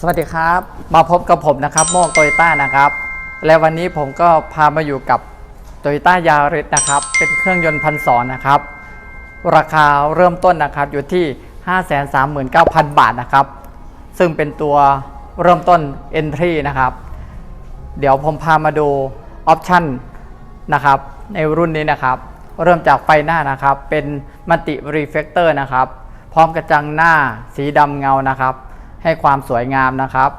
สวัสดีครับ มาพบกับผมนะครับโมกโตโยต้านะครับ และวันนี้ผมก็พามาอยู่กับโตโยต้ายาริสนะครับ เป็นเครื่องยนต์พันสองนะครับ ราคาเริ่มต้นนะครับอยู่ที่ 539,000 บาทนะครับ ซึ่งเป็นตัวเริ่มต้น Entry นะครับ เดี๋ยวผมพามาดูออปชันนะครับ ในรุ่นนี้นะครับ เริ่มจากไฟหน้านะครับ เป็นมัลติรีเฟกเตอร์นะครับ พร้อมกระจังหน้าสีดำเงานะครับ ให้ความสวยงามนะครับ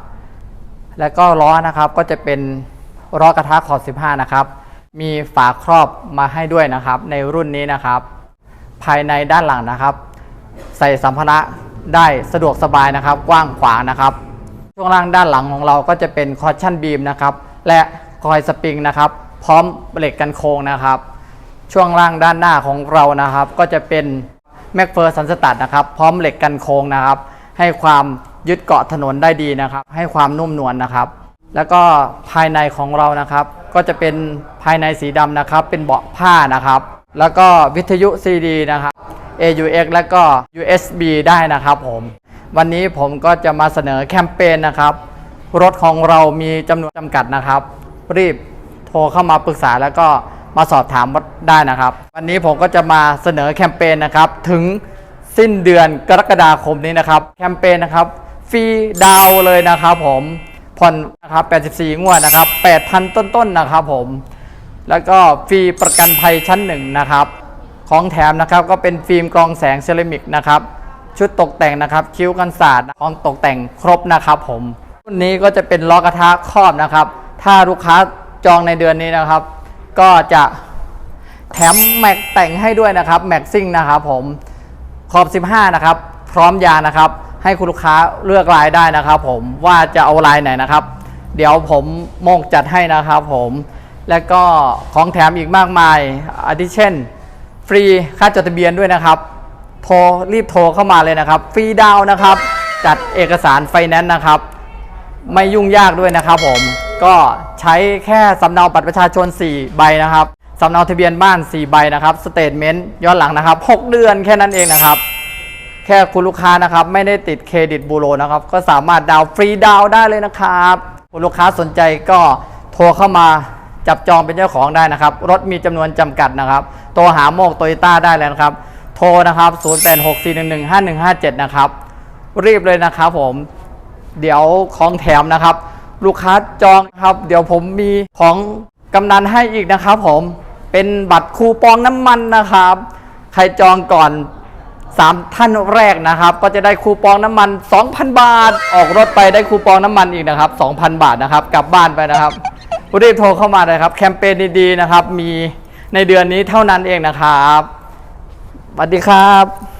แล้วก็ล้อนะครับก็จะเป็นล้อกระทะขอบ 15 นะครับ มีฝาครอบมาให้ด้วยนะครับ ในรุ่นนี้นะครับ ภายในด้านหลังนะครับ ใส่สัมภาระได้สะดวกสบายนะครับ กว้างขวางนะครับ ช่วงล่างด้านหลังของเราก็จะเป็นคอชั่นบีมนะครับ และคอยสปริงนะครับ พร้อมเหล็กกันโค้งนะครับ ช่วงล่างด้านหน้าของเรานะครับ ก็จะเป็นแม็กเฟอร์สันสตัดนะครับ พร้อมเหล็กกันโค้งนะครับ ให้ความ ยึดเกาะถนนได้ดีนะครับ ให้ความนุ่มนวลนะครับ แล้วก็ภายในของเรานะครับ ก็จะเป็นภายในสีดำนะครับ เป็นเบาะผ้านะครับ แล้วก็วิทยุ CD นะครับ AUX แล้วก็ USB ได้นะครับผม วันนี้ผมก็จะมาเสนอแคมเปญนะครับ รถของเรามีจำนวนจำกัดนะครับ รีบโทรเข้ามาปรึกษาแล้วก็มาสอบถามได้นะครับ วันนี้ผมก็จะมาเสนอแคมเปญนะครับ ถึงสิ้นเดือนกรกฎาคมนี้นะครับ แคมเปญนะครับ ฟรีดาวเลยนะครับผมผ่อนนะครับ 84 งวดนะครับ 8,000 ต้นๆนะครับผม แล้วก็ฟรีประกันภัยชั้นหนึ่งนะครับ ของแถมนะครับก็เป็นฟิล์มกรองแสงเซรามิกนะครับ ชุดตกแต่งนะครับ คิ้วกันศาสตร์ของตกแต่งครบนะครับผมรุ่นนี้ก็จะเป็นล้อกระทะครอบนะครับ ถ้าลูกค้าจองในเดือนนี้นะครับ ก็จะแถมแม็กแต่งให้ด้วยนะครับ แม็กซิ่งนะครับผมขอบ 15 นะครับ พร้อมยานะครับ ให้คุณลูกค้าเลือกลายได้นะครับผมว่าจะเอาลายไหนนะครับ เดี๋ยวผมโมกจัดให้นะครับผมแล้วก็ของแถมอีกมากมายอาทิเช่น ฟรีค่าจดทะเบียนด้วยนะครับ โทรรีบโทรเข้ามาเลยนะครับ ฟรีดาวน์นะครับ จัดเอกสารไฟแนนซ์นะครับ ไม่ยุ่งยากด้วยนะครับผมก็ใช้แค่สำเนาบัตรประชาชน 4 ใบนะครับสำเนาทะเบียนบ้าน 4 ใบนะครับสเตทเมนต์ย้อนหลังนะครับ 6 เดือนแค่นั้นเองนะครับ แค่คุณลูกค้านะครับ ไม่ได้ติดเครดิตบูโรนะครับ ก็สามารถดาวฟรีดาวได้เลยนะครับ คุณลูกค้าสนใจก็โทรเข้ามาจับจองเป็นเจ้าของได้นะครับ รถมีจำนวนจำกัดนะครับโทรหาโมกโตโยต้าได้เลยนะครับ โทรนะครับ 0864115157 นะครับ รีบเลยนะครับผม เดี๋ยวของแถมนะครับ ลูกค้าจองครับ เดี๋ยวผมมีของกำนันให้อีกนะครับผม เป็นบัตรคูปองน้ำมันนะครับ ใครจองก่อน 3 ท่านแรกนะครับ ก็จะได้คูปองน้ำมัน 2,000 บาท ออกรถไปได้คูปองน้ำมันอีกนะครับ 2,000 บาทนะครับ กลับบ้านไปนะครับรีบโทรเข้ามาเลยครับ แคมเปญดีๆนะครับ มีในเดือนนี้เท่านั้นเองนะครับสวัสดีครับ